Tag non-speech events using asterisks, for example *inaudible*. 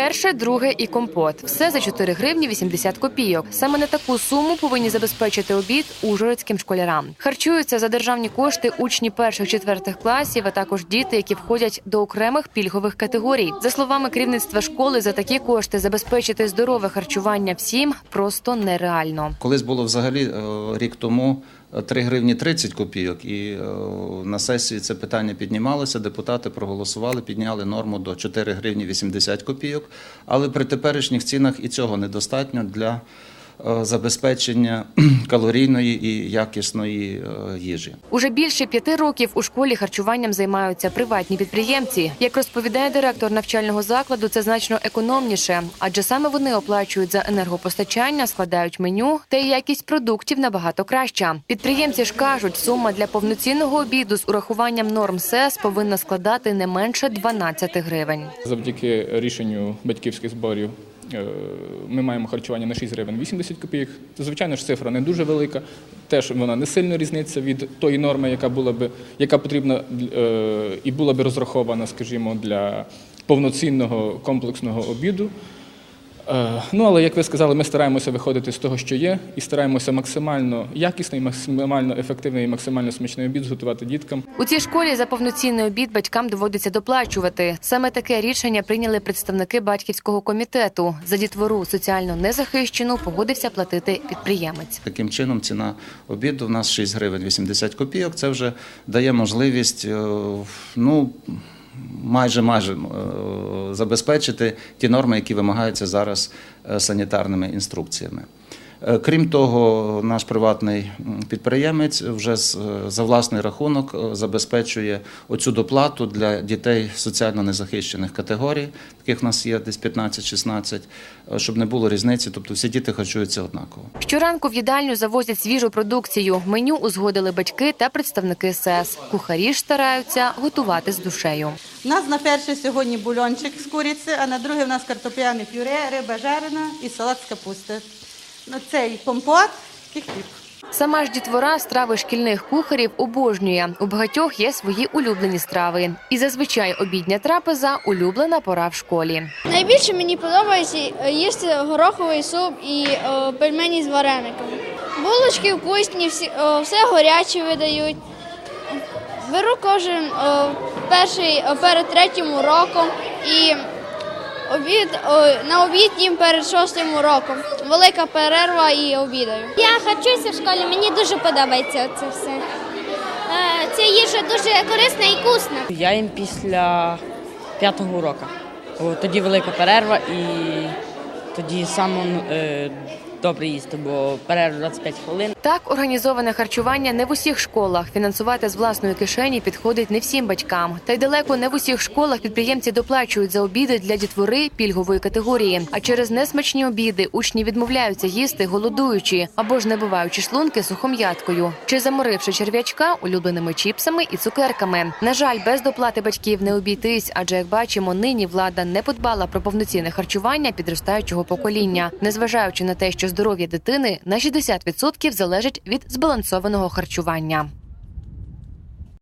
Перше, друге і компот. Все за 4 гривні 80 копійок. Саме на таку суму повинні забезпечити обід ужгородським школярам. Харчуються за державні кошти учні перших четвертих класів, а також діти, які входять до окремих пільгових категорій. За словами керівництва школи, за такі кошти забезпечити здорове харчування всім просто нереально. Колись було взагалі е, рік тому 3 гривні 30 копійок, і е, на сесії це питання піднімалося. Депутати проголосували, підняли норму до 4 гривні 80 копійок. Але при теперішніх цінах і цього недостатньо для забезпечення *clears throat* калорійної і якісної е, їжі. Уже більше п'яти років у школі харчуванням займаються приватні підприємці. Як розповідає директор навчального закладу, це значно економніше, адже саме вони оплачують за енергопостачання, складають меню, та й якість продуктів набагато краща. Підприємці ж кажуть, сума для повноцінного обіду з урахуванням норм СЕС повинна складати не менше 12 гривень. Завдяки рішенню батьківських зборів е, ми маємо харчування на 6 гривень 80 копійок. Звичайно ж, цифра не дуже велика. Теж вона не сильно різниця від тої норми, яка була би, яка потрібна е, і була би розрахована, скажімо, для повноцінного комплексного обіду. Е, Ну, але як ви сказали, ми стараємося виходити з того, що є, і стараємося максимально якісний, максимально ефективний і максимально смачний обід зготувати діткам. У цій школі за повноцінний обід батькам доводиться доплачувати. Саме таке рішення прийняли представники батьківського комітету. За дітвору соціально незахищену погодився платити підприємець. Таким чином, ціна обіду в нас 6 гривень 80 копійок. Це вже дає можливість е, ну, майже майже забезпечити ті норми, які вимагаються зараз е, санітарними інструкціями. Е, Крім того, наш приватний підприємець вже з- е, за власний рахунок е, забезпечує оцю доплату для дітей соціально незахищених категорій, таких в нас є десь 15-16, е, щоб не було різниці, тобто всі діти харчуються однаково. Щоранку в їдальню завозять свіжу продукцію. Меню узгодили батьки та представники СЕС. Кухарі ж стараються готувати з душею. У нас на перше сьогодні бульончик з куриці, а на друге в нас картопляне пюре, риба жарена і салат з капусти. На цей компот і хліб. Сама ж дітвора страви шкільних кухарів обожнює. У багатьох є свої улюблені страви. І зазвичай обідня трапеза улюблена пора в школі. Найбільше мені подобається їсти гороховий суп і е, пельмені з варениками. Булочки вкусні, всі, е, все гаряче видають. Беру кожен е, перший е, перед третім уроком і обід о, на обід їм перед шостим уроком. Велика перерва і обідаю. Я харчуюся в школі, мені дуже подобається це все. Е, Ця їжа дуже корисна і вкусна. Я їм після п'ятого уроку. Тоді велика перерва і тоді саме е, добре їсти, бо перерва 25 хвилин. Так, організоване харчування не в усіх школах. Фінансувати з власної кишені підходить не всім батькам. Та й далеко не в усіх школах підприємці доплачують за обіди для дітвори пільгової категорії. А через несмачні обіди учні відмовляються їсти голодуючи або ж набиваючи шлунки сухом'яткою, чи заморивши черв'ячка улюбленими чіпсами і цукерками. На жаль, без доплати батьків не обійтись, адже як бачимо, нині влада не подбала про повноцінне харчування підростаючого покоління, незважаючи на те, що здоров'я дитини на 60% залежить від збалансованого харчування.